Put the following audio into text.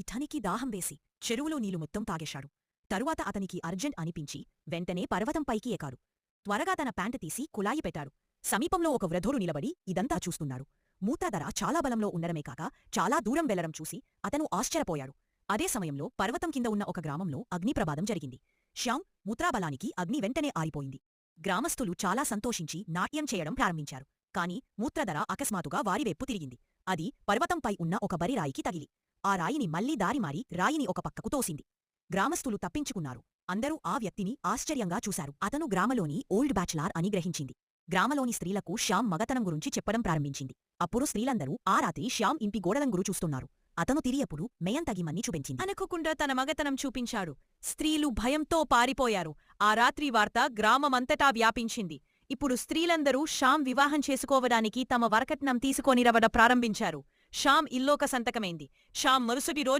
ఇతనికి దాహం వేసి చెరువులో నీళ్ళు మొత్తం తాగేశాడు. తరువాత అతనికి అర్జెంట్ అనిపించి వెంటనే పర్వతంపైకి ఎకాడు త్వరగా తన ప్యాంటు తీసి కులాయి పెట్టాడు. సమీపంలో ఒక వృద్ధుడు నిలబడి ఇదంతా చూస్తున్నాడు. మూత్రధర చాలా బలంలో ఉండడమే కాక చాలా దూరం వెళ్ళడం చూసి అతను ఆశ్చర్యపోయాడు. అదే సమయంలో పర్వతం కింద ఉన్న ఒక గ్రామంలో అగ్నిప్రమాదం జరిగింది. శ్యామ్ మూత్రాబలానికి అగ్ని వెంటనే ఆరిపోయింది. గ్రామస్థులు చాలా సంతోషించి నాట్యం చేయడం ప్రారంభించారు. కాని మూత్రధర అకస్మాతుగా వారివైపు తిరిగింది. అది పర్వతంపై ఉన్న ఒక బరిరాయికి తగిలి. ఆ రాయిని మళ్ళీ దారిమారి రాయిని ఒక పక్కకు తోసింది. గ్రామస్తులు తప్పించుకున్నారు. అందరూ ఆ వ్యక్తిని ఆశ్చర్యంగా చూశారు. అతను గ్రామలోని ఓల్డ్ బ్యాచ్లార్ అని గ్రహించింది. గ్రామలోని స్త్రీలకు శ్యామ్ మగతనం గురించి చెప్పడం ప్రారంభించింది. అప్పుడు స్త్రీలందరూ ఆ రాత్రి శ్యామ్ ఇంటి గోడలంగురు చూస్తున్నారు. అతను తిరియప్పుడు మెయంతగిమని చూపించింది. అనుకోకుండా తన మగతనం చూపించాడు. స్త్రీలు భయంతో పారిపోయారు. ఆ రాత్రి వార్త గ్రామమంతటా వ్యాపించింది. ఇప్పుడు స్త్రీలందరూ శ్యాం వివాహం చేసుకోవడానికి తమ వరకట్నం తీసుకొనిరవడ ప్రారంభించారు. షామ్ ఇల్లోక సంతకమైంది. షామ్ మరుసటి రోజు